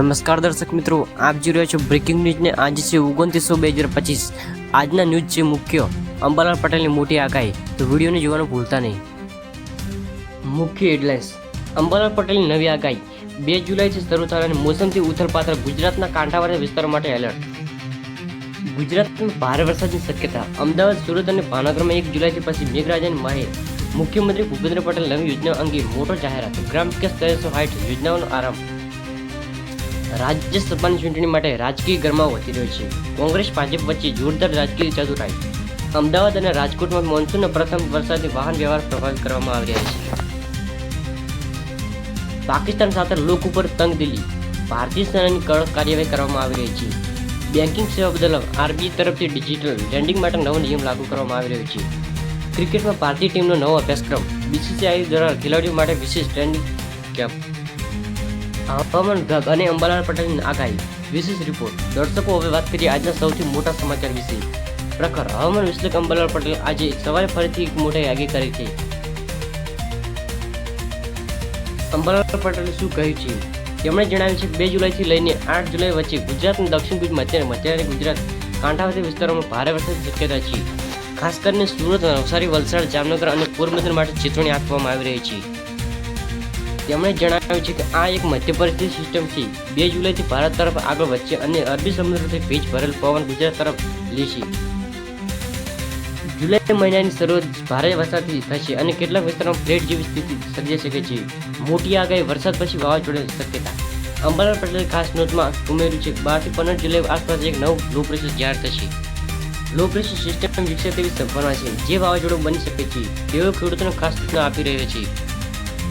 નમસ્કાર દર્શક મિત્રો, આપ જોઈ રહ્યા છો બ્રેકિંગ ન્યૂઝને આજે છે ઓગણત્રીસો બે હજાર પચીસ. આજના ન્યૂઝ છે મુખ્ય, અંબાલાલ પટેલની મોટી આગાહી. તો વિડીયોને જોવાનું ભૂલતા નહીં. મુખ્ય હેડલાઇન્સ અંબાલાલ પટેલની નવી આગાહી. બે જુલાઈથી શરૂ થવાની મોસમથી ઉથલપાથલ ગુજરાતના કાંઠાવાળા વિસ્તાર માટે એલર્ટ ગુજરાતમાં ભારે વરસાદની શક્યતા. અમદાવાદ, સુરત અને ભાવનગરમાં એક જુલાઈથી પછી મેઘરાજાની માહિર. મુખ્યમંત્રી ભૂપેન્દ્ર પટેલ નવી યોજના અંગે મોટો જાહેરાત. ગ્રામ વિકાસ ત્રણસો સાઠ યોજનાઓનો આરંભ. રાજ્યસભાની ચૂંટણી માટે રાજકીય ગરમાવો વધી રહ્યો છે. કોંગ્રેસ, ભાજપ વચ્ચે જોરદાર રાજકીય ચતુરાઈ. અમદાવાદ અને રાજકોટમાં મોન્સૂનના પ્રથમ વરસાદથી વાહન વ્યવહાર પ્રભાવિત કરવામાં આવી રહ્યા છે. પાકિસ્તાન સાથે લોક ઉપર તંગ દિલ્હી. ભારતીય સેનાની કડક કાર્યવાહી કરવામાં આવી રહી છે. બેન્કિંગ સેવા બદલ આરબીઆઈ તરફથી ડિજિટલ લેન્ડિંગ માટે નવો નિયમ લાગુ કરવામાં આવી રહ્યો છે. ક્રિકેટમાં ભારતીય ટીમનો નવો અભ્યાસક્રમ. બીસીસીઆઈ દ્વારા ખેલાડીઓ માટે વિશેષ ટ્રેનિંગ કેમ્પ હવામાન વિભાગ અને અંબાલાલ પટેલની આગાહી. વિશેષ રિપોર્ટ દર્શકો હવે વાત કરીએ આજના સૌથી મોટા સમાચાર વિશે. પ્રખર હવામાન વિશ્લેષક અંબાલાલ પટેલ આજે સવારે ફરીથી એક મોટી આગાહી કરી છે. અંબાલાલ પટેલે શું કહ્યું છે? તેમણે જણાવ્યું છે કે બે જુલાઈથી લઈને આઠ જુલાઈ વચ્ચે ગુજરાતના દક્ષિણ પૂર્વ મધ્ય અને ગુજરાત કાંઠાવાળી વિસ્તારોમાં ભારે વરસાદની શક્યતા છે. ખાસ કરીને સુરત નવસારી, વલસાડ, જામનગર અને પોરબંદર માટે ચેતવણી આપવામાં આવી રહી છે. તેમણે જણાવ્યું છે કે આ એક મધ્ય પરિસ્થિતિ સિસ્ટમ છે. બે જુલાઈથી ભારત તરફ આગળ વધશે અને અરબી સમુદ્રથી ભેજ ભરેલ પવન ગુજરાત તરફ લેશે. જુલાઈ મહિનાની શરૂઆત ભારે વરસાદથી થશે અને કેટલાક વિસ્તારોમાં ફ્લેટ જેવી સ્થિતિ સર્જાઈ શકે છે. મોટી આગાહી વરસાદ પછી વાવાઝોડાની શક્યતા. અંબાલાલ પટેલે ખાસ નોંધમાં ઉમેર્યું છે બારથી પંદર જુલાઈ આસપાસ એક નવું લો પ્રેશર જાહેર થશે. લો પ્રેશર સિસ્ટમ વિકસે તેવી સંભાવના છે. જે વાવાઝોડું બની શકે છે, તેઓ ખેડૂતોને ખાસ સૂચના આપી રહ્યો છે.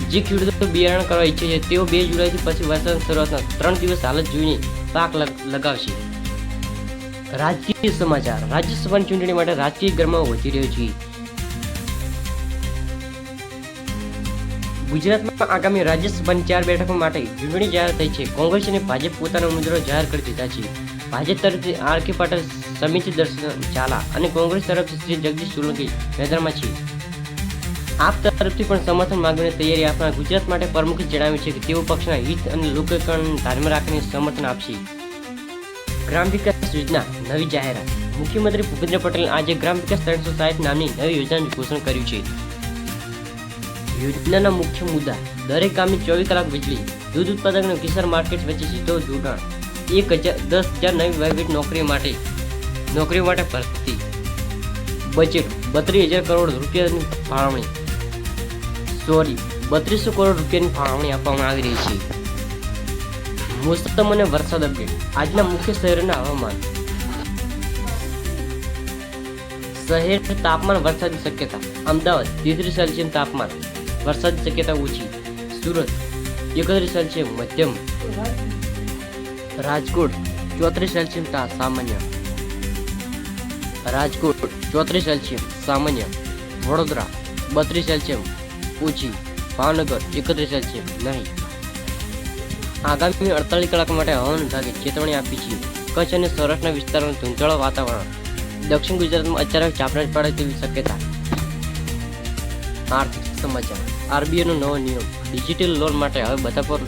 જે ખેડૂતો બિયારણ કરવા ઈચ્છે છે, તેઓ બે જુલાઈથી પછી વરસાદની શરૂઆતના ત્રણ દિવસ હાલત જોઈને પાક લગાવશે. રાજકીય સમાચાર. રાજ્યસભાની ચૂંટણી માટે રાજકીય ગરમા વધી રહ્યો છે. ગુજરાતમાં આગામી રાજ્યસભાની ચાર બેઠકો માટે ચૂંટણી જાહેર થઈ છે. કોંગ્રેસ અને ભાજપ પોતાના ઉમેદવારો જાહેર કરી દીધા છે. ભાજપ તરફથી આર કે પાટીલ સમિતિ દર્શન ઝાલા અને કોંગ્રેસ તરફથી શ્રી જગદીશ સોલંકી મેદાનમાં છે. આપ તરફથી પણ સમર્થન માંગવાની તૈયારી આપનાર ગુજરાત માટે પ્રમુખે જણાવ્યું છે કે તેઓ પક્ષના હિત અને લોકકરણ ધ્યાનમાં રાખીને સમર્થન આપશે. ગ્રામ વિકાસ યોજના નવી જાહેરાત. મુખ્યમંત્રી ભૂપેન્દ્ર પટેલે આજે ગ્રામ વિકાસ ત્રણસો સાહીઠ નામની નવી યોજનાનું ઘોષણા કર્યું છે. યોજનાના મુખ્ય મુદ્દા. દરેક ગામે ચોવીસ કલાક વીજળી, દૂધ ઉત્પાદક અને કિસાન માર્કેટ વચ્ચે સીધો જોડાણ એક હજાર, દસ હજાર નવી પ્રાઇવેટ નોકરી માટે, નોકરીઓ માટે ભરતી. બજેટ, બત્રીસ હજાર કરોડ રૂપિયાની ફાળવણી. સોરી, બત્રીસો કરોડ રૂપિયાની ફાળવણી આપવામાં આવી રહી છે. મોસમ અને વરસાદ અપડેટ આજના મુખ્ય શહેરોના હવામાન. શહેર તાપમાન વરસાદની શક્યતા. અમદાવાદ, તેત્રીસ સેલ્સિયસ તાપમાન. વરસાદની શક્યતા ઓછી. સુરત, એકત્રીસ સેલ્સિયસ મધ્યમ. રાજકોટ, ચોત્રીસ સેલ્સિયસ સામાન્ય. રાજકોટ, ચોત્રીસ સેલ્સિયસ સામાન્ય. વડોદરા, બત્રીસ સેલ્સિયસ ઓછી ભાવનગર એકત્રીસ સેલ્સિયસ નહીં. આગામી અડતાલીસ કલાક માટે હવામાન વિભાગે ચેતવણી આપી છે. કચ્છ અને સૌરાષ્ટ્રના વિસ્તારોનું ધૂંધળો વાતાવરણ. દક્ષિણ ગુજરાતમાં અચાનક ઝાપટા પડે તેવી શક્યતા. આર્થિક સમાચાર. આરબીઆઈનો નવો નિયમ. ડિજિટલ લોન માટે હવે બધા પર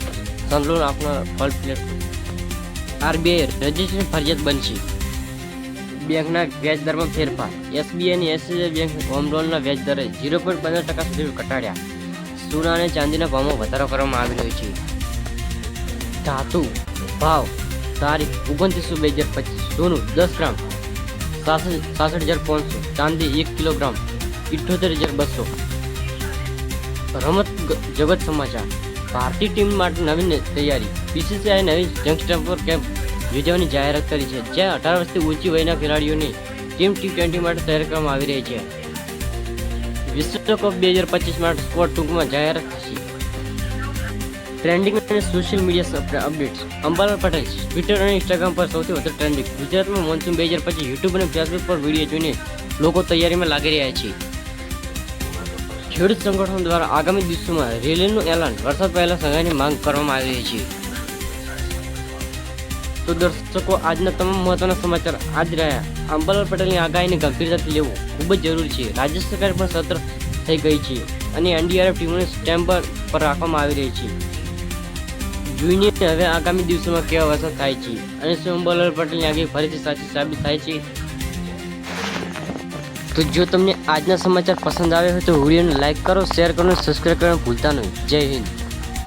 સંલોન આપનાર ફળ પ્લેટફોર્મ. આરબીઆઈ રજિસ્ટ્રેશન ફરજિયાત બનશે. બેંકના વ્યાજ દરમાં ફેરફાર. એસબીઆઈ અને એસબીઆઈ બેંક હોમ લોનના વ્યાજ દરે ઝીરો પોઈન્ટ પંદર ટકા સુધી ઘટાડ્યા. સોના અને ચાંદીના ભાવમાં વધારો કરવામાં આવી રહ્યો છે. ધાતુ, ભાવ, તારીખ ઓગણત્રીસો બે હજાર પચીસ, સોનું દસ ગ્રામ, સાસઠ હજાર પાંચસો, ચાંદી એક કિલોગ્રામ ઇઠ્ઠોતેર હજાર બસો. રમત જગત સમાચાર. ભારતીય ટીમ માટે નવીન તૈયારી. બીસીસીઆઈ નવી જંગસ્ટર કેમ્પ યોજવાની જાહેરાત કરી છે, જ્યાં અઢાર વર્ષથી ઊંચી વયના ખેલાડીઓની ટીમ ટી ટ્વેન્ટી માટે તૈયાર કરવામાં આવી રહી છે. વિશ્વકપ બે હજાર પચીસ માટે સ્કોર ટૂંકમાં જાહેરાત થશે. ટ્રેન્ડિંગ અને social media updates Ambalal Patel Twitter અને ઇન્સ્ટાગ્રામ પર સૌથી વધુ ટ્રેન્ડિંગ ગુજરાતમાં મોન્સૂન બે હજાર પચીસ યુટ્યુબ અને ફેસબુક પર વીડિયો જોઈને લોકો તૈયારીમાં લાગી રહ્યા છે. ખેડૂત સંગઠન દ્વારા આગામી દિવસોમાં રેલીનું એલાન. વરસાદ પહેલા સહાયની માંગ કરવામાં આવી રહી છે. તો દર્શકો, આજના તમામ મહત્વના સમાચાર આજ રહ્યા. અંબાલાલ પટેલની આગાહીને ગંભીરતાથી લેવું ખૂબ જ જરૂરી છે. રાજ્ય સરકાર પણ સતર્ક થઈ ગઈ છે અને એનડીઆરએફ ટીમોને સ્ટેમ્પ પર રાખવામાં આવી રહી છે. જોઈને હવે આગામી દિવસોમાં કેવા વરસાદ થાય છે અને શું અંબાલાલ પટેલની આગાહી ફરીથી સાચી સાબિત થાય છે? તો જો તમને આજના સમાચાર પસંદ આવે હોય તો વિડીયોને લાઈક કરો, શેર કરો અને સબસ્ક્રાઈબ કરવાનું ભૂલતા નહીં. જય હિન્દ.